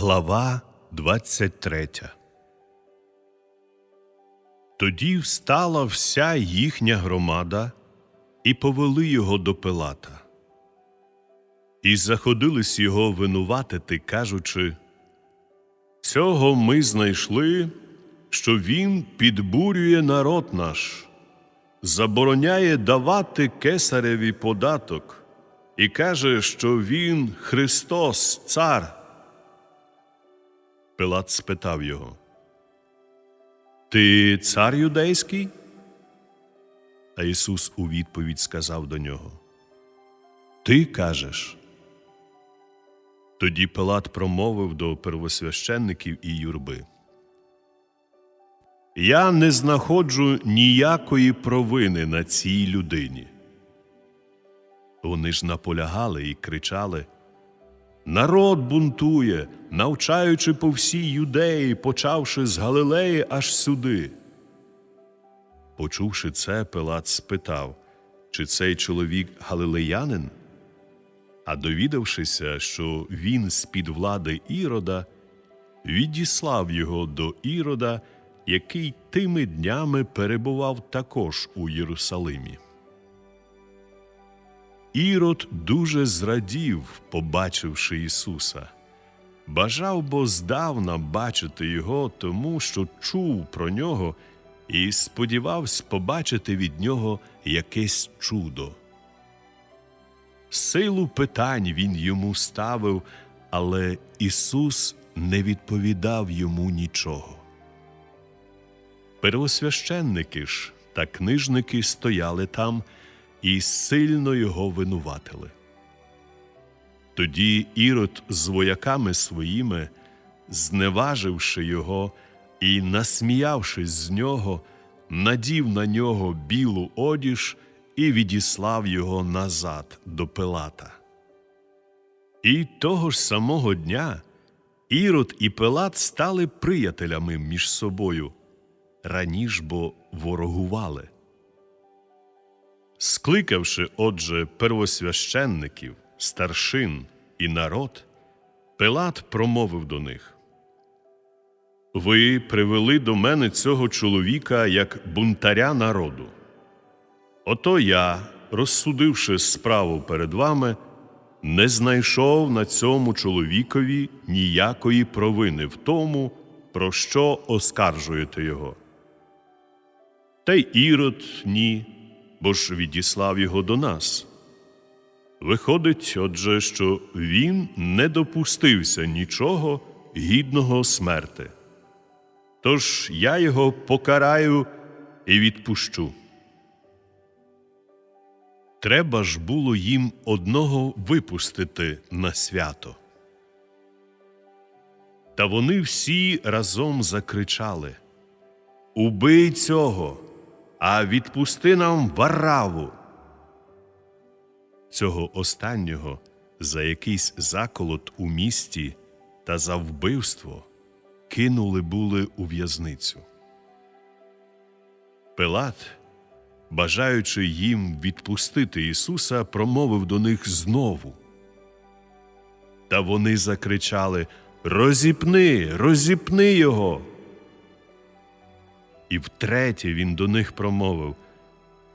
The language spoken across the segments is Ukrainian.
Глава 23 Тоді встала вся їхня громада і повели його до Пилата. І заходились його винуватити, кажучи, Цього ми знайшли, що він підбурює народ наш, забороняє давати кесареві податок і каже, що він Христос, цар. Пилат спитав його. Ти цар юдейський? А Ісус у відповідь сказав до нього. Ти кажеш. Тоді Пилат промовив до первосвященників і юрби. Я не знаходжу ніякої провини на цій людині. Вони ж наполягали і кричали Народ бунтує, навчаючи по всій юдеї, почавши з Галилеї аж сюди. Почувши це, Пилат спитав, чи цей чоловік галилеянин? А довідавшися, що він з під влади Ірода, відіслав його до Ірода, який тими днями перебував також у Єрусалимі. Ірод дуже зрадів, побачивши Ісуса. Бажав бо здавна бачити його, тому що чув про нього і сподівався побачити від нього якесь чудо. Силу питань він йому ставив, але Ісус не відповідав йому нічого. Первосвященники ж та книжники стояли там і сильно його винуватили. Тоді Ірод з вояками своїми, зневаживши його і насміявшись з нього, надів на нього білу одіж і відіслав його назад до Пилата. І того ж самого дня Ірод і Пилат стали приятелями між собою, раніш бо ворогували. Скликавши, отже, первосвященників, старшин і народ, Пилат промовив до них Ви привели до мене цього чоловіка як бунтаря народу. Ото я, розсудивши справу перед вами, не знайшов на цьому чоловікові ніякої провини в тому, про що оскаржуєте його. Та й ірод ні, бо ж відіслав його до нас. Виходить, отже, що він не допустився нічого гідного смерти. Тож я його покараю і відпущу. Треба ж було їм одного випустити на свято. Та вони всі разом закричали Убий цього, а відпусти нам вараву. Цього останнього за якийсь заколот у місті та за вбивство кинули були у в'язницю. Пилат бажаючи їм відпустити Ісуса, промовив до них знову. Та вони закричали Розіпни, розіпни його. І втретє він до них промовив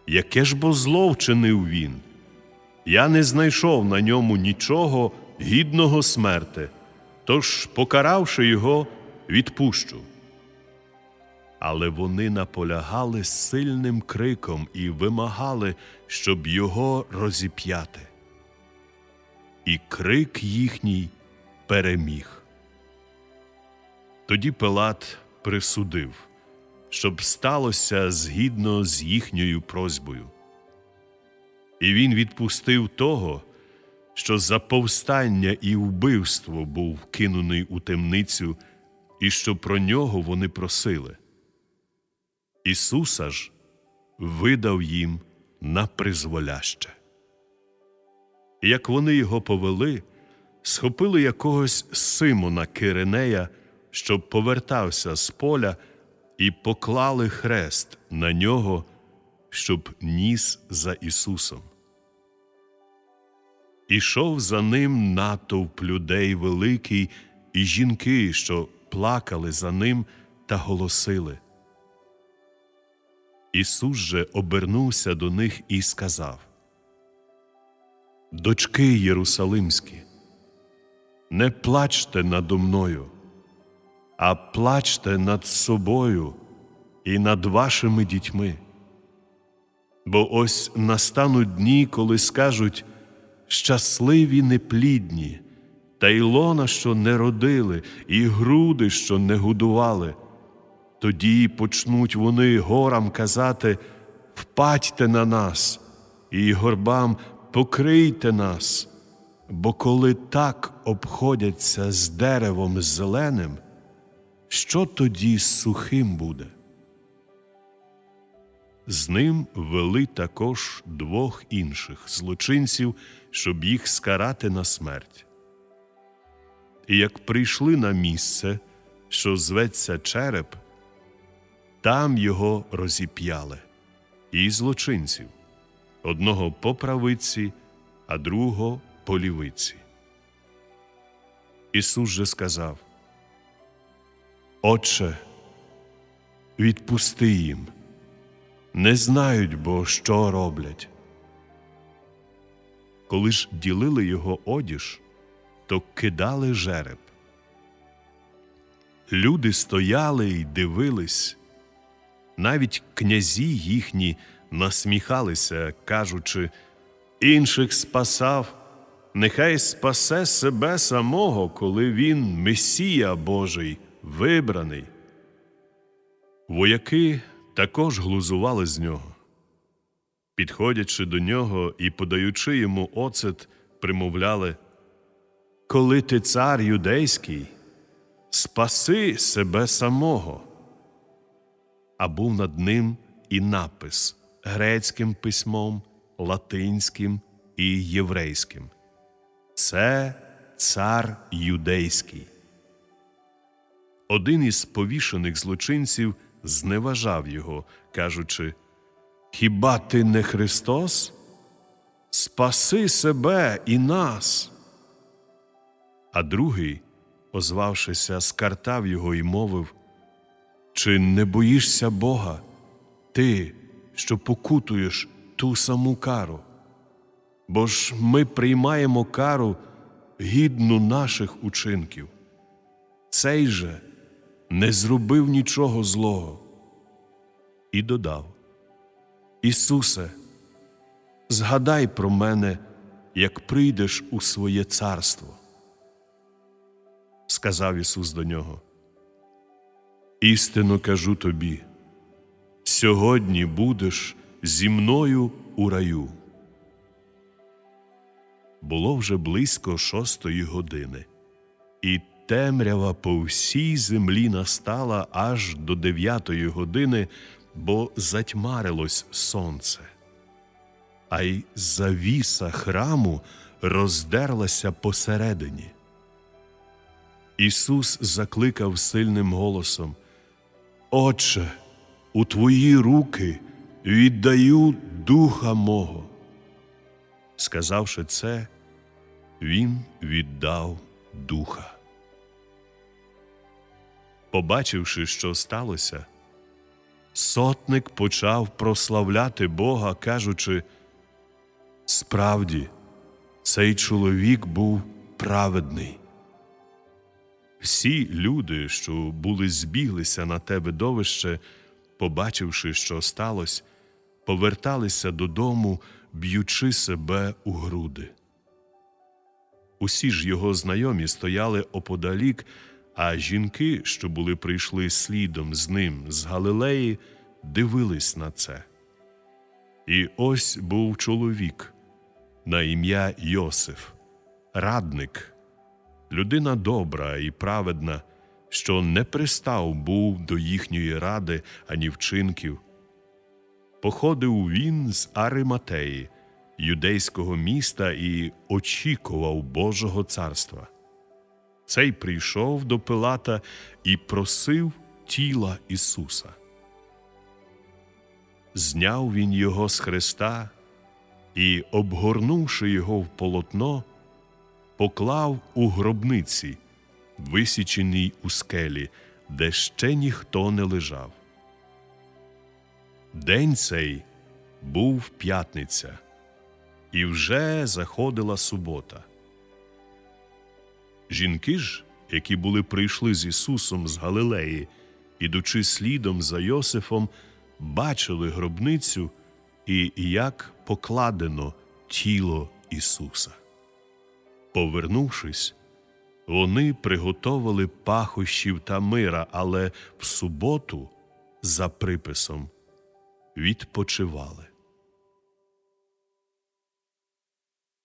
Яке ж бо зло вчинив він? Я не знайшов на ньому нічого гідного смерти, тож, покаравши його, відпущу але вони наполягали сильним криком і вимагали, щоб його розіп'яти. І крик їхній переміг. Тоді Пилат присудив, щоб сталося згідно з їхньою просьбою. І він відпустив того, що за повстання і вбивство був кинуний у темницю, і що про нього вони просили. Ісуса ж видав їм на призволяще. Як вони його повели, схопили якогось Симона Киринея, щоб повертався з поля, і поклали хрест на нього, щоб ніс за Ісусом. Ішов за ним натовп людей великий і жінки, що плакали за ним та голосили. Ісус же обернувся до них і сказав: Дочки Єрусалимські, не плачте надо мною, а плачте над собою і над вашими дітьми. Бо ось настануть дні, коли скажуть щасливі неплідні, та й лона, що не родили, і груди, що не годували. Тоді почнуть вони горам казати Впадьте на нас, і горбам покрийте нас, бо коли так обходяться з деревом зеленим, що тоді з сухим буде? З ним вели також двох інших злочинців, щоб їх скарати на смерть. І як прийшли на місце, що зветься череп, там його розіп'яли, і злочинців одного по правиці, а другого по лівиці. Ісус же сказав: Отче, відпусти їм, не знають бо, що роблять. Коли ж ділили його одіж, то кидали жереб. Люди стояли й дивились, навіть князі їхні насміхалися, кажучи, інших спасав, нехай спасе себе самого, коли він Месія Божий, вибраний. Вояки також глузували з нього. Підходячи до нього і подаючи йому оцет, примовляли Коли ти цар юдейський, спаси себе самого. А був над ним і напис грецьким письмом, латинським і єврейським. Це цар юдейський. Один із повішених злочинців зневажав його, кажучи Хіба ти не Христос? Спаси себе і нас. А другий, озвавшися, скартав його і мовив Чи не боїшся Бога, ти, що покутуєш ту саму кару? Бо ж ми приймаємо кару гідну наших учинків. Цей же не зробив нічого злого. І додав Ісусе, згадай про мене, як прийдеш у своє царство. Сказав Ісус до нього. Істинно кажу тобі, сьогодні будеш зі мною у раю. Було вже близько шостої години, і темрява по всій землі настала аж до дев'ятої години, бо затьмарилось сонце. А й завіса храму роздерлася посередині. Ісус закликав сильним голосом Отче, у Твої руки віддаю духа мого. Сказавши це, Він віддав духа. Побачивши, що сталося, сотник почав прославляти Бога, кажучи Справді, цей чоловік був праведний. Всі люди, що були збіглися на те видовище, побачивши, що сталося, поверталися додому, б'ючи себе у груди. Усі ж його знайомі стояли оподалік, а жінки, що були прийшли слідом з ним з Галилеї, дивились на це. І ось був чоловік на ім'я Йосиф, радник людина добра і праведна, що не пристав був до їхньої ради ані вчинків. Походив він з Ариматеї, юдейського міста, і очікував Божого царства. Цей прийшов до Пилата і просив тіла Ісуса. Зняв він його з хреста і, обгорнувши його в полотно, поклав у гробниці, висіченій у скелі, де ще ніхто не лежав. День цей був п'ятниця, і вже заходила субота. Жінки ж, які були прийшли з Ісусом з Галилеї, ідучи слідом за Йосифом, бачили гробницю і як покладено тіло Ісуса. Повернувшись, вони приготовили пахощів та мира, але в суботу, за приписом, відпочивали.